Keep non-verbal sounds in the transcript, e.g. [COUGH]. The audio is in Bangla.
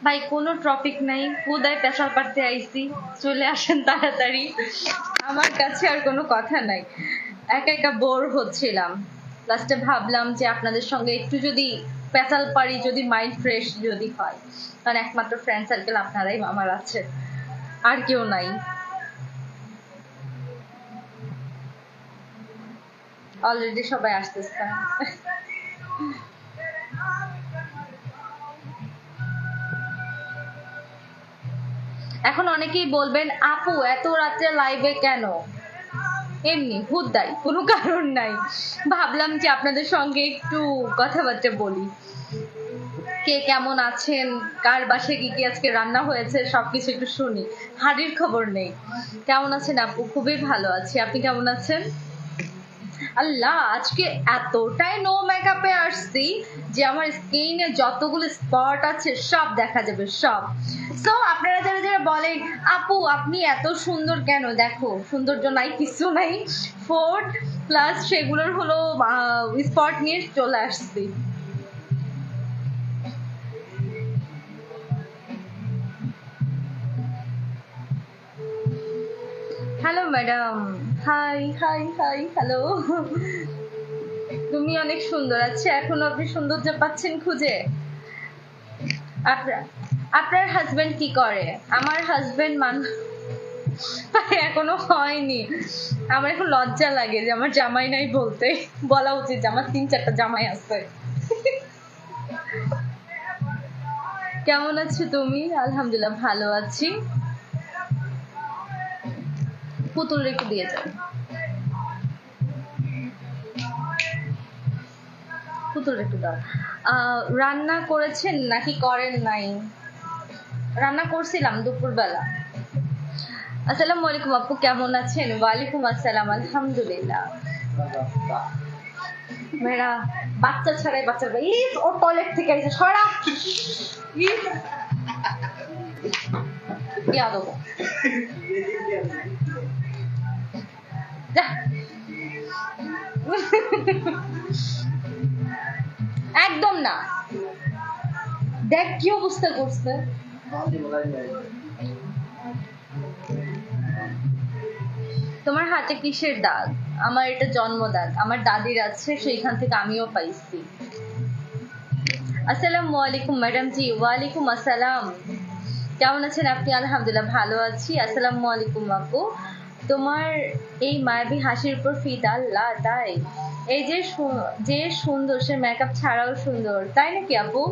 ভাই, কোনো টপিক নাই। কোদায় পেশাল পাড়তে আইছি। চলে আসেন তাড়াতাড়ি। আমার কাছে আর কোনো কথা নাই। একা একা বোর হচ্ছিলাম। লাস্টে ভাবলাম যে আপনাদের সঙ্গে একটু যদি পেশাল পারি, যদি মাইন্ড ফ্রেশ যদি হয়। কারণ একমাত্র ফ্রেন্ড সার্কেল আপনারাই আমার আছে। আর কেউ নাই। অলরেডি সবাই আসতেছে। এখন অনেকেই বলবেন, আপু, এত রাত্রে লাইভে কেন? এমনি হুদ্দাই কোনো কারণ নাই। ভাবলাম যে আপনাদের সঙ্গে একটু কথাবার্তা বলি। কে কেমন আছেন? কার বাসে কি কি আজকে রান্না হয়েছে? সবকিছু একটু শুনি। হাড়ির খবর নেই। কেমন আছেন আপু? খুবই ভালো আছি। আপনি কেমন আছেন? আল্লাহ, আজকে এতটাই নো মেকআপে আসছি যে আমার স্কিনে যতগুলো স্পট আছে, সব দেখা যাবে, সব। সো আপনারা যারা যারা বলেন, আপু, আপনি এত সুন্দর কেন? দেখো, সৌন্দর্য নাই, কিছু নাই। ফোর্ট প্লাস সেগুলোর হলো স্পট নিয়ে চলে আসছি। Hello madam hi hi hi hello তুমি অনেক সুন্দর আছে। এখনও আপনি সৌন্দর্য পাচ্ছেন খুঁজে। আপনার হাজবেন্ড কি করে? আমার হাজবেন্ড মান এখনও হয়নি। আমার এখন লজ্জা লাগে যে আমার জামাই নাই বলতে। বলা উচিত আমার তিন চারটা জামাই আছে। কেমন আছো তুমি? আলহামদুলিল্লাহ ভালো আছি। পুতুল রেখে দিয়ে যান। পুতুল রেখে দাও। রান্না করেছেন নাকি করেন নাই? রান্না করছিলাম দুপুরবেলা। আসসালামু আলাইকুম আপু, কেমন আছেন? ওয়ালাইকুম আসসালাম, আলহামদুলিল্লাহ। মেয়েরা, বাচ্চা ছাড়াই বাচ্চা ও টয়লেট থেকে এসে সরা। দেবো [LAUGHS] একদম না। দেখ কি অবস্থা করছে। তোমার হাতে কিসের দাগ? আমার এটা জন্ম দাগ আমার দাদির আছে, সেইখান থেকে আমিও পাইছি। আসসালামু আলাইকুম ম্যাডাম জি। ওয়ালাইকুম আসসালাম। কেমন আছেন আপনি? আলহামদুলিল্লাহ ভালো আছি। আসসালামু আলাইকুম আপু। তোমার এই মায়াবী হাসির উপর ফিদা, আল্লাহ, তাই? এই যে যে সুন্দর, সে মেকআপ ছাড়াও সুন্দর, তাই নাকি আপু?